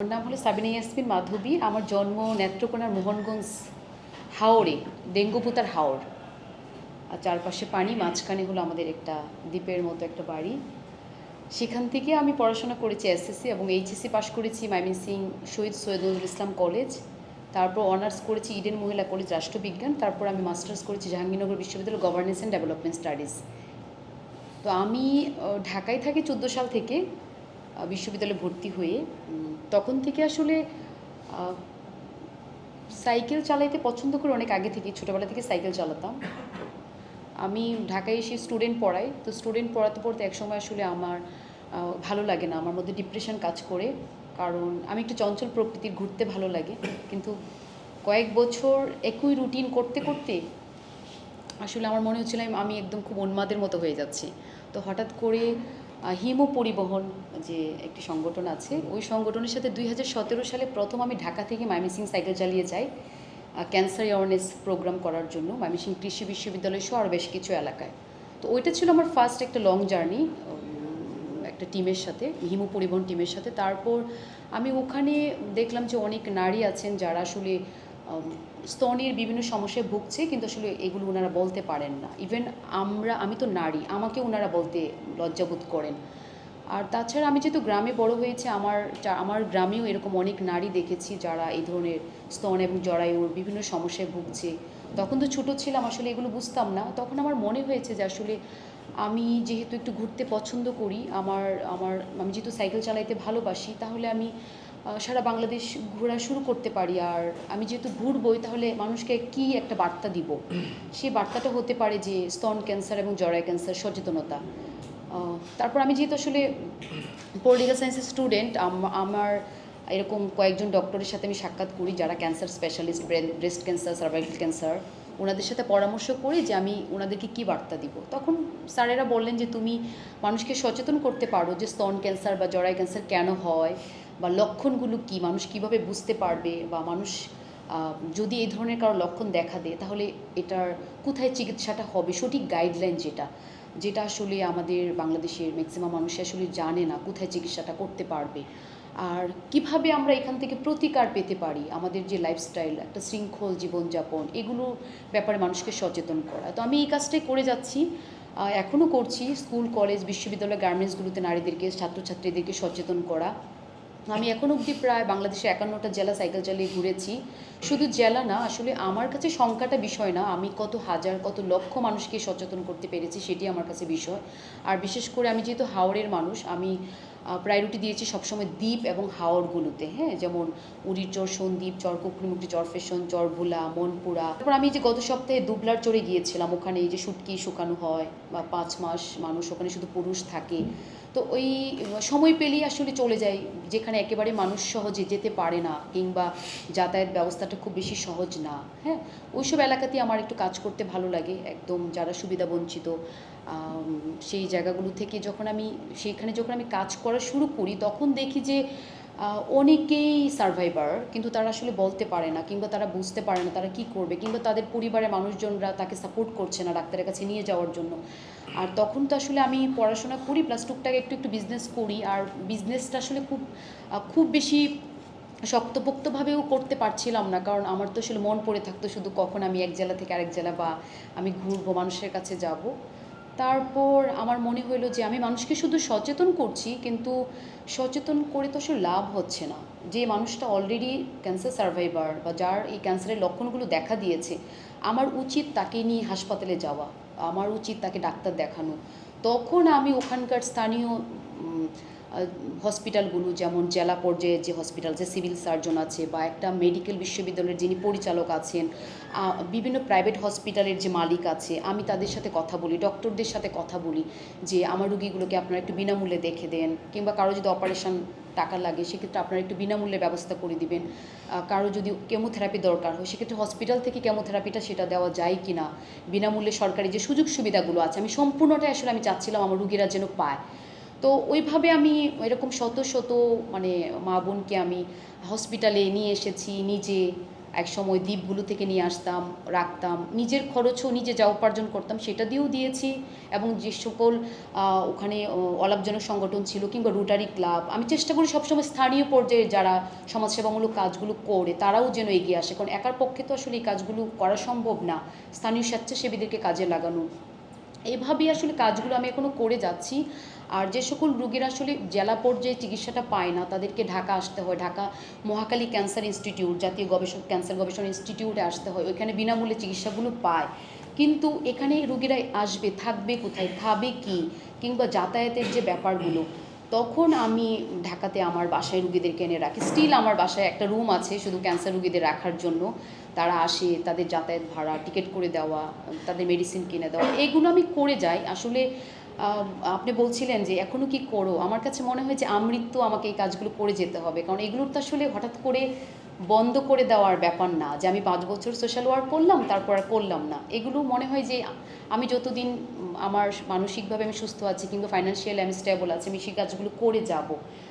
আমার নাম হলো সাবিনা ইয়াসমিন মাধবী। আমার জন্ম নেত্রকোনার মোহনগঞ্জ হাওড়ে ডেঙ্গুপুতার হাওড় আর চারপাশে পানি, মাঝখানে হলো আমাদের একটা দ্বীপের মতো একটা বাড়ি। সেখান থেকে আমি পড়াশোনা করেছি এসএসসি এবং এইচএসসি পাশ করেছি ময়মনসিং শহীদ সৈয়দ নজরুল ইসলাম কলেজ। তারপর অনার্স করেছি ইডেন মহিলা কলেজ রাষ্ট্রবিজ্ঞান। তারপর আমি মাস্টার্স করেছি জাহাঙ্গীরনগর বিশ্ববিদ্যালয় গভর্নেন্স অ্যান্ড ডেভেলপমেন্ট স্টাডিজ। তো আমি ঢাকায় থাকি চোদ্দ সাল থেকে। বিশ্ববিদ্যালয়ে ভর্তি হয়ে তখন থেকে আসলে সাইকেল চালাইতে পছন্দ করে অনেক আগে থেকে ছোটোবেলা থেকে সাইকেল চালাতাম। আমি ঢাকায় এসে স্টুডেন্ট পড়াই, তো স্টুডেন্ট পড়াতে পড়তে একসময় আসলে আমার ভালো লাগে না, আমার মধ্যে ডিপ্রেশন কাজ করে। কারণ আমি একটু চঞ্চল প্রকৃতির, ঘুরতে ভালো লাগে। কিন্তু কয়েক বছর একই রুটিন করতে করতে, আসলে আমার মনে হচ্ছিল আমি- একদম খুব উন্মাদের মতো হয়ে যাচ্ছি। তো হঠাৎ করে হিমো পরিবহন যে একটি সংগঠন আছে, ওই সংগঠনের সাথে দুই হাজার সতেরো সালে প্রথম আমি ঢাকা থেকে ময়মনসিং সাইকেল চালিয়ে যাই ক্যান্সার অ্যাওয়ারনেস প্রোগ্রাম করার জন্য। ময়মনসিং কৃষি বিশ্ববিদ্যালয় সহ আরও বেশ কিছু এলাকায়। তো ওইটা ছিল আমার ফার্স্ট একটা লং জার্নি একটা টিমের সাথে হিমু পরিবহন টিমের সাথে। তারপর আমি ওখানে দেখলাম যে অনেক নারী আছেন যারা আসলে স্তনের বিভিন্ন সমস্যায় ভুগছে, কিন্তু আসলে এগুলো ওনারা বলতে পারেন না। ইভেন আমরা, আমি তো নারী, আমাকে ওনারা বলতে লজ্জাবোধ করেন। আর তাছাড়া আমি যেহেতু গ্রামে বড় হয়েছে, আমার আমার গ্রামেও এরকম অনেক নারী দেখেছি যারা এই ধরনের স্তন এবং জরায়ুর বিভিন্ন সমস্যায় ভুগছে। তখন তো ছোটো ছিলাম, আসলে এগুলো বুঝতাম না। তখন আমার মনে হয়েছে যে আসলে আমি যেহেতু একটু ঘুরতে পছন্দ করি, আমার আমার, আমি যেহেতু সাইকেল চালাইতে ভালোবাসি, তাহলে আমি সারা বাংলাদেশ ঘোরা শুরু করতে পারি। আর আমি যেহেতু ঘুরবই, তাহলে মানুষকে কি একটা বার্তা দিব? সেই বার্তাটা হতে পারে যে, স্তন ক্যান্সার এবং জরায় ক্যান্সার, সচেতনতা। তারপর আমি যেহেতু আসলে পলিটিক্যাল সায়েন্সের স্টুডেন্ট আমার এরকম কয়েকজন ডক্টরের সাথে আমি সাক্ষাৎ করি, যারা cancer specialist breast cancer cervical cancer ওনাদের সাথে পরামর্শ করি যে আমি ওনাদেরকে কী বার্তা দিব। তখন স্যারেরা বললেন যে, তুমি মানুষকে সচেতন করতে পারো যে স্তন ক্যান্সার বা জরায় ক্যান্সার কেন হয় বা লক্ষণগুলো কী, মানুষ কীভাবে বুঝতে পারবে বা মানুষ যদি এই ধরনের কারও লক্ষণ দেখা দেয় তাহলে এটার কোথায় চিকিৎসাটা হবে? সঠিক গাইডলাইন যেটা যেটা আসলে আমাদের বাংলাদেশের ম্যাক্সিমাম মানুষ আসলে জানে না কোথায় চিকিৎসাটা করতে পারবে। আর কীভাবে আমরা এখান থেকে প্রতিকার পেতে পারি আমাদের যে লাইফস্টাইল একটা শৃঙ্খল জীবনযাপন, এগুলো ব্যাপারে মানুষকে সচেতন করা। তো আমি এই কাজটাই করে যাচ্ছি। এখনও করছি স্কুল, কলেজ, বিশ্ববিদ্যালয় গার্মেন্টসগুলোতে নারীদেরকে, ছাত্রছাত্রীদেরকে সচেতন করা। আমি এখন অবধি প্রায় বাংলাদেশে একান্নটা জেলা সাইকেল চালিয়ে ঘুরেছি। শুধু জেলা না, আসলে আমার কাছে সংখ্যাটা বিষয় না, আমি কত হাজার, কত লক্ষ মানুষকে সচেতন করতে পেরেছি, সেটি আমার কাছে বিষয়। আর বিশেষ করে আমি যেহেতু হাওড়ের মানুষ, আমি প্রায়োরিটি দিয়েছি সবসময় দ্বীপ এবং হাওড়গুলোতে হ্যাঁ? যেমন উড়ির চর সন্দ্বীপ চর কুকরিমুক্তি চর ফেশন চর ভোলা, মনপুরা। তারপর আমি যে গত সপ্তাহে দুবলার চরে গিয়েছিলাম, ওখানে এই যে শুটকি শুকানো হয় বা পাঁচ মাস মানুষ ওখানে শুধু পুরুষ থাকে। তো ওই সময় পেলেই আসলে চলে যাই, যেখানে একেবারে মানুষ সহজে যেতে পারে না কিংবা যাতায়াত ব্যবস্থাটা খুব বেশি সহজ না হ্যাঁ? ওইসব এলাকাতেই আমার একটু কাজ করতে ভালো লাগে, একদম যারা সুবিধা বঞ্চিত সেই জায়গাগুলো থেকে যখন আমি, সেইখানে যখন আমি কাজ করা শুরু করি, তখন দেখি যে অনেকেই সার্ভাইভার কিন্তু তারা আসলে বলতে পারে না, কিংবা তারা বুঝতে পারে না তারা কি করবে, কিংবা তাদের পরিবারের মানুষজনরা তাকে সাপোর্ট করছে না ডাক্তারের কাছে নিয়ে যাওয়ার জন্য। আর তখন তো আসলে আমি পড়াশোনা করি প্লাস টুকটাক একটু একটু বিজনেস করি, আর বিজনেসটা আসলে খুব খুব বেশি শক্তপোক্তভাবেও করতে পারছিলাম না, কারণ আমার তো আসলে মন পড়ে থাকতো শুধু কখন আমি এক জেলা থেকে আরেক জেলা বা আমি ঘুরবো, মানুষের কাছে যাব। তারপর আমার মনে হলো যে আমি মানুষকে শুধু সচেতন করছি, কিন্তু সচেতন করে তো আসলে লাভ হচ্ছে না। যে মানুষটা অলরেডি ক্যান্সার সার্ভাইভার বা যার এই ক্যান্সারের লক্ষণগুলো দেখা দিয়েছে, আমার উচিত তাকে নিয়ে হাসপাতালে যাওয়া, আমার উচিত তাকে ডাক্তার দেখানো। তখন আমি ওখানকার স্থানীয় হসপিটালগুলো যেমন জেলা পর্যায়ে যে হসপিটাল যে সিভিল সার্জন আছে বা একটা মেডিকেল বিশ্ববিদ্যালয়ের যিনি পরিচালক আছেন বিভিন্ন প্রাইভেট হসপিটালের যে মালিক আছে, আমি তাদের সাথে কথা বলি ডক্টরদের সাথে কথা বলি যে আমার রুগীগুলোকে আপনারা একটু বিনামূল্যে দেখে দেন, কিংবা কারও যদি অপারেশন টাকা লাগে, সেক্ষেত্রে আপনারা একটু বিনামূল্যে ব্যবস্থা করে দিবেন। কারও যদি কেমোথেরাপি দরকার হয়, সেক্ষেত্রে হসপিটাল থেকে কেমোথেরাপিটা সেটা দেওয়া যায় কি না বিনামূল্যে সরকারি যে সুযোগ সুবিধাগুলো আছে, আমি সম্পূর্ণটাই আসলে আমি চাচ্ছিলাম আমার রুগীরা যেন পায়। তো ওইভাবে আমি এরকম শত শত মানে মা বোনকে আমি হসপিটালে নিয়ে এসেছি, নিজে এক সময় দ্বীপগুলো থেকে নিয়ে আসতাম, রাখতাম, নিজের খরচও নিজে যা উপার্জন করতাম সেটা দিয়েও দিয়েছি এবং যে সকল ওখানে অলাভজনক সংগঠন ছিল কিংবা রোটারি ক্লাব আমি চেষ্টা করি সবসময় স্থানীয় পর্যায়ে যারা সমাজসেবামূলক কাজগুলো করে তারাও যেন এগিয়ে আসে, কারণ একার পক্ষে তো আসলে এই কাজগুলো করা সম্ভব না, স্থানীয় স্বেচ্ছাসেবীদেরকে কাজে লাগানো। এভাবেই আসলে কাজগুলো আমি এখনও করে যাচ্ছি। আর যে সকল রুগীরা আসলে জেলা পর্যায়ে চিকিৎসাটা পায় না, তাদেরকে ঢাকা আসতে হয়। ঢাকা মহাকালী ক্যান্সার ইনস্টিটিউট, জাতীয় গবেষক, ক্যান্সার গবেষণা ইনস্টিটিউটে আসতে হয়। ওইখানে বিনামূল্যে চিকিৎসাগুলো পায়। কিন্তু এখানে রুগীরা আসবে, থাকবে কোথায়, খাবে কি? কিংবা যাতায়াতের যে ব্যাপারগুলো তখন আমি ঢাকাতে আমার বাসায় রুগীদেরকে এনে রাখি। স্টিল আমার বাসায় একটা রুম আছে, শুধু ক্যান্সার রুগীদের রাখার জন্য। তারা আসে, তাদের যাতায়াত ভাড়া টিকিট করে দেওয়া, তাদের মেডিসিন কিনে দেওয়া, এগুলো আমি করে যাই। আসলে আপনি বলছিলেন যে এখনও কি করো? আমার কাছে মনে হয় যে আমৃত্যু আমাকে এই কাজগুলো করে যেতে হবে। কারণ এগুলোর তো আসলে হঠাৎ করে বন্ধ করে দেওয়ার ব্যাপার না, যে আমি পাঁচ বছর সোশ্যাল ওয়ার্ক করলাম, তারপর আর করলাম না। এগুলো মনে হয় যে, আমি যতদিন আমার মানসিকভাবে আমি সুস্থ আছি কিন্তু ফাইন্যান্সিয়াল আমি স্টেবল আছে, আমি সেই কাজগুলো করে যাব।